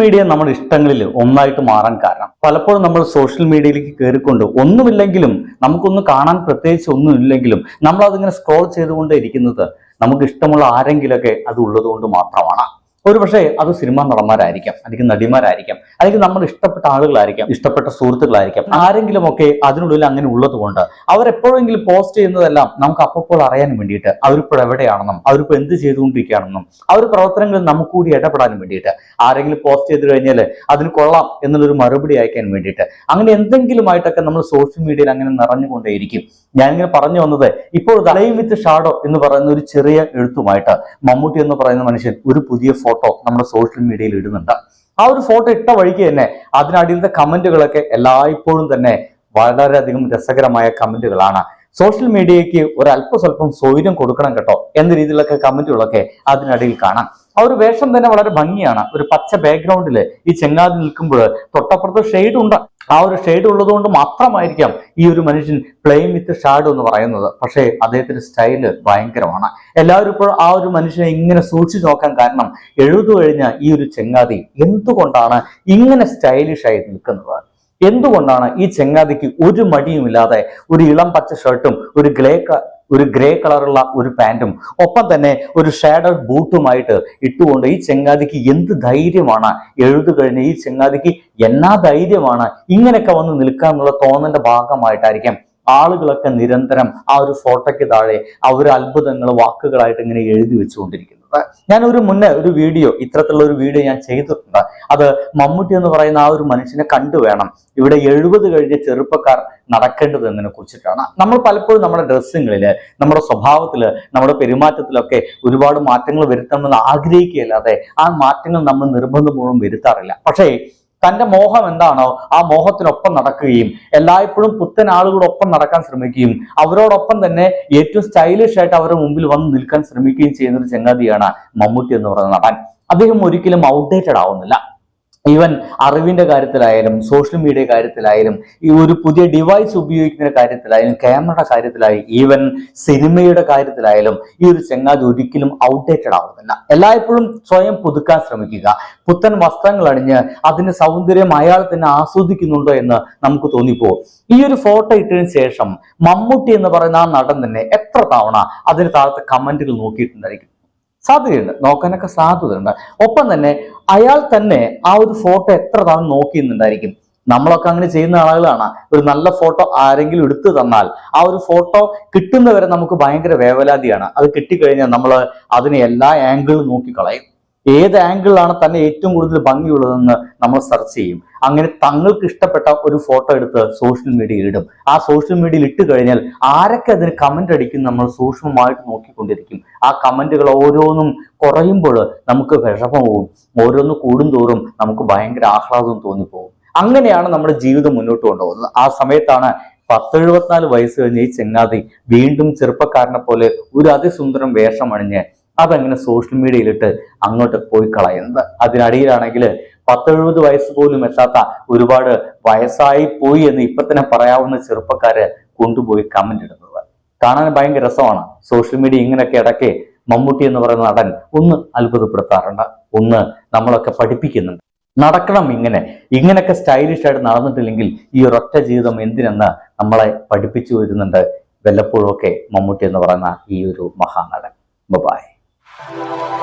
Media നമ്മുടെ ഇഷ്ടങ്ങളിൽ ഒന്നായിട്ട് മാറാൻ കാരണം. പലപ്പോഴും നമ്മൾ സോഷ്യൽ മീഡിയയിലേക്ക് കയറിക്കൊണ്ട് ഒന്നുമില്ലെങ്കിലും നമുക്കൊന്നും കാണാൻ പ്രത്യേകിച്ച് ഒന്നുമില്ലെങ്കിലും നമ്മൾ അതിങ്ങനെ സ്ക്രോൾ ചെയ്തുകൊണ്ടേ ഇരിക്കുന്നത് നമുക്ക് ഇഷ്ടമുള്ള ആരെങ്കിലൊക്കെ അത് ഉള്ളതുകൊണ്ട് മാത്രമാണ്. ഒരു പക്ഷേ അത് സിനിമാ നടന്മാരായിരിക്കാം അല്ലെങ്കിൽ നടിമാരായിരിക്കാം അല്ലെങ്കിൽ നമ്മൾ ഇഷ്ടപ്പെട്ട ആളുകളായിരിക്കാം ഇഷ്ടപ്പെട്ട സുഹൃത്തുക്കളായിരിക്കാം ആരെങ്കിലും ഒക്കെ അതിനുള്ളിൽ അങ്ങനെ ഉള്ളത് കൊണ്ട് അവരെപ്പോഴെങ്കിലും പോസ്റ്റ് ചെയ്യുന്നതെല്ലാം നമുക്ക് അപ്പോൾ അറിയാൻ വേണ്ടിയിട്ട് അവരിപ്പോൾ എവിടെയാണെന്നും അവരിപ്പോൾ എന്ത് ചെയ്തുകൊണ്ടിരിക്കുകയാണെന്നും ഒരു പ്രവർത്തനങ്ങളിൽ നമുക്ക് കൂടി ഇടപെടാനും വേണ്ടിയിട്ട് ആരെങ്കിലും പോസ്റ്റ് ചെയ്ത് കഴിഞ്ഞാൽ അതിന് കൊള്ളാം എന്നുള്ളൊരു മറുപടി അയക്കാൻ വേണ്ടിയിട്ട് അങ്ങനെ എന്തെങ്കിലുമായിട്ടൊക്കെ നമ്മൾ സോഷ്യൽ മീഡിയയിൽ അങ്ങനെ നിറഞ്ഞുകൊണ്ടേയിരിക്കും. ഞാനിങ്ങനെ പറഞ്ഞു വന്നത് ഇപ്പോൾ തലയും വിത്ത് ഷാഡോ എന്ന് പറയുന്ന ഒരു ചെറിയ എഴുത്തുമായിട്ട് മമ്മൂട്ടി എന്ന് പറയുന്ന മനുഷ്യൻ ഒരു പുതിയ ഫോട്ടോ നമ്മുടെ സോഷ്യൽ മീഡിയയിൽ ഇടുന്നുണ്ട്. ആ ഒരു ഫോട്ടോ ഇട്ട വഴിക്ക് തന്നെ അതിനടിയിലത്തെ കമന്റുകളൊക്കെ എല്ലായ്പ്പോഴും തന്നെ വളരെയധികം രസകരമായ കമന്റുകളാണ്. സോഷ്യൽ മീഡിയയ്ക്ക് ഒരു അല്പസ്വല്പം സൗകര്യം കൊടുക്കണം കേട്ടോ എന്ന രീതിയിലൊക്കെ കമന്റുകളൊക്കെ അതിനടിയിൽ കാണാം. ആ ഒരു വേഷം തന്നെ വളരെ ഭംഗിയാണ്. ഒരു പച്ച ബാക്ക്ഗ്രൗണ്ടിൽ ഈ ചെങ്ങാതി നിൽക്കുമ്പോൾ തൊട്ടപ്പുറത്ത് ഷെയ്ഡ് ഉണ്ട്. ആ ഒരു ഷെയ്ഡ് ഉള്ളതുകൊണ്ട് മാത്രമായിരിക്കാം ഈ ഒരു മനുഷ്യൻ പ്ലെയിൻ വിത്ത് ഷാഡ് എന്ന് പറയുന്നത്. പക്ഷേ അദ്ദേഹത്തിന്റെ സ്റ്റൈൽ ഭയങ്കരമാണ്. എല്ലാവരും ഇപ്പോൾ ആ ഒരു മനുഷ്യനെ ഇങ്ങനെ സൂക്ഷിച്ചു നോക്കാൻ കാരണം എഴുതു കഴിഞ്ഞ ഈ ഒരു ചെങ്ങാതി എന്തുകൊണ്ടാണ് ഇങ്ങനെ സ്റ്റൈലിഷ് ആയി നിൽക്കുന്നത്? എന്തുകൊണ്ടാണ് ഈ ചെങ്ങാതിക്ക് ഒരു മടിയുമില്ലാതെ ഒരു ഇളം പച്ച ഷർട്ടും ഒരു ഗ്രേ ഒരു ഗ്രേ കളറുള്ള ഒരു പാന്റും ഒപ്പം തന്നെ ഒരു ഷേഡർ ബൂട്ടുമായിട്ട് ഇട്ടുകൊണ്ട് ഈ ചെങ്ങാതിക്ക് എന്ത് ധൈര്യമാണ്? എഴുതു കഴിഞ്ഞ ഈ ചെങ്ങാതിക്ക് എന്നാ ധൈര്യമാണ്? ഇങ്ങനെയൊക്കെ വന്ന് നിൽക്കാന്നുള്ള തോന്നലിന്റെ ഭാഗമായിട്ടായിരിക്കാം ആളുകളൊക്കെ നിരന്തരം ആ ഒരു ഫോട്ടോയ്ക്ക് താഴെ ആ ഒരു അത്ഭുതങ്ങൾ വാക്കുകളായിട്ട് ഇങ്ങനെ എഴുതി വെച്ചുകൊണ്ടിരിക്കുന്നത് ഞാൻ ഒരു മുന്നേ ഒരു വീഡിയോ ഇത്തരത്തിലുള്ള ഒരു വീഡിയോ ഞാൻ ചെയ്തിട്ടുണ്ട്. അത് മമ്മൂട്ടി എന്ന് പറയുന്ന ആ ഒരു മനുഷ്യനെ കണ്ടു വേണം. ഇവിടെ എഴുപത് കഴിഞ്ഞ ചെറുപ്പക്കാർ നടക്കേണ്ടത് എന്നതിനെ കുറിച്ചിട്ടാണ്. നമ്മൾ പലപ്പോഴും നമ്മുടെ ഡ്രസ്സിങ്ങളിൽ നമ്മുടെ സ്വഭാവത്തിൽ നമ്മുടെ പെരുമാറ്റത്തിലൊക്കെ ഒരുപാട് മാറ്റങ്ങൾ വരുത്തണമെന്ന് ആഗ്രഹിക്കുകയല്ലാതെ ആ മാറ്റങ്ങൾ നമ്മൾ നിർബന്ധപൂർവം വരുത്താറില്ല. പക്ഷേ തന്റെ മോഹം എന്താണോ ആ മോഹത്തിനൊപ്പം നടക്കുകയും എല്ലായ്പ്പോഴും പുത്തൻ ആളുകളോടൊപ്പം നടക്കാൻ ശ്രമിക്കുകയും അവരോടൊപ്പം തന്നെ ഏറ്റവും സ്റ്റൈലിഷ് ആയിട്ട് അവരുടെ മുമ്പിൽ വന്ന് നിൽക്കാൻ ശ്രമിക്കുകയും ചെയ്യുന്ന ഒരു ചങ്ങാതിയാണ് മമ്മൂട്ടി എന്ന് പറയുന്ന നടൻ. അദ്ദേഹം ഒരിക്കലും ഔട്ട്ഡേറ്റഡ് ആവുന്നില്ല. ഈവൻ അറിവിന്റെ കാര്യത്തിലായാലും സോഷ്യൽ മീഡിയ കാര്യത്തിലായാലും ഈ ഒരു പുതിയ ഡിവൈസ് ഉപയോഗിക്കുന്ന കാര്യത്തിലായാലും ക്യാമറയുടെ കാര്യത്തിലായാലും ഈവൻ സിനിമയുടെ കാര്യത്തിലായാലും ഈ ഒരു ചെങ്ങാതി ഒരിക്കലും ഔട്ട്ഡേറ്റഡ് ആവുന്നില്ല. എല്ലായ്പ്പോഴും സ്വയം പുതുക്കാൻ ശ്രമിക്കുക. പുത്തൻ വസ്ത്രങ്ങൾ അണിഞ്ഞ് അതിന്റെ സൗന്ദര്യം അയാൾ തന്നെ ആസ്വദിക്കുന്നുണ്ടോ എന്ന് നമുക്ക് തോന്നിപ്പോ ഈ ഒരു ഫോട്ടോ ഇട്ടതിന് ശേഷം മമ്മൂട്ടി എന്ന് പറയുന്ന ആ നടൻ തന്നെ എത്ര തവണ അതിന് താഴത്തെ കമന്റുകൾ നോക്കിയിട്ടുണ്ടായിരിക്കും. സാധ്യതയുണ്ട്. നോക്കാനൊക്കെ സാധ്യതയുണ്ട്. ഒപ്പം തന്നെ അയാൾ തന്നെ ആ ഒരു ഫോട്ടോ എത്ര തവണ നോക്കിയെന്നുണ്ടായിരിക്കും. നമ്മളൊക്കെ അങ്ങനെ ചെയ്യുന്ന ആളുകളാണ്. ഒരു നല്ല ഫോട്ടോ ആരെങ്കിലും എടുത്തു തന്നാൽ ആ ഒരു ഫോട്ടോ കിട്ടുന്നവരെ നമുക്ക് ഭയങ്കര വേവലാതിയാണ്. അത് കിട്ടിക്കഴിഞ്ഞാൽ നമ്മൾ അതിനെ എല്ലാ ആംഗിളും നോക്കിക്കളയും. ഏത് ആംഗിളിലാണ് തന്നെ ഏറ്റവും കൂടുതൽ ഭംഗിയുള്ളതെന്ന് നമ്മൾ സെർച്ച് ചെയ്യും. അങ്ങനെ തങ്ങൾക്ക് ഇഷ്ടപ്പെട്ട ഒരു ഫോട്ടോ എടുത്ത് സോഷ്യൽ മീഡിയയിൽ ഇടും. ആ സോഷ്യൽ മീഡിയയിൽ ഇട്ട് കഴിഞ്ഞാൽ ആരൊക്കെ അതിന് കമന്റ് അടിക്കും നമ്മൾ സൂക്ഷ്മമായിട്ട് നോക്കിക്കൊണ്ടിരിക്കും. ആ കമന്റുകൾ ഓരോന്നും കുറയുമ്പോൾ നമുക്ക് വിഷമവും ഓരോന്ന് കൂടുന്തോറും നമുക്ക് ഭയങ്കര ആഹ്ലാദവും തോന്നിപ്പോകും അങ്ങനെയാണ് നമ്മുടെ ജീവിതം മുന്നോട്ട് കൊണ്ടുപോകുന്നത്. ആ സമയത്താണ് പത്തെഴുപത്തിനാല് വയസ്സ് കഴിഞ്ഞ ഈ ചെങ്ങാതി വീണ്ടും ചെറുപ്പക്കാരനെ പോലെ ഒരു അതിസുന്ദരം വേഷം അണിഞ്ഞ് അതങ്ങനെ സോഷ്യൽ മീഡിയയിലിട്ട് അങ്ങോട്ട് പോയി കളയുന്നത്. അതിനടിയിലാണെങ്കിൽ പത്തെഴുപത് വയസ്സ് പോലും എത്താത്ത ഒരുപാട് വയസ്സായി പോയി എന്ന് ഇപ്പൊ തന്നെ പറയാവുന്ന ചെറുപ്പക്കാര് കൊണ്ടുപോയി കമന്റ് ഇടുന്നത്. കാണാൻ ഭയങ്കര രസമാണ്. സോഷ്യൽ മീഡിയ ഇങ്ങനെയൊക്കെ ഇടയ്ക്ക് മമ്മൂട്ടി എന്ന് പറയുന്ന നടൻ ഒന്ന് അത്ഭുതപ്പെടുത്താറുണ്ട്. ഒന്ന് നമ്മളൊക്കെ പഠിപ്പിക്കുന്നുണ്ട്. നടക്കണം ഇങ്ങനെ. ഇങ്ങനെയൊക്കെ സ്റ്റൈലിഷ് ആയിട്ട് നടന്നിട്ടില്ലെങ്കിൽ ഈ ഒരൊറ്റ ജീവിതം എന്തിനെന്ന് നമ്മളെ പഠിപ്പിച്ചു വരുന്നുണ്ട് വല്ലപ്പോഴും ഒക്കെ മമ്മൂട്ടി എന്ന് പറയുന്ന ഈ ഒരു മഹാനടൻ. Thank you.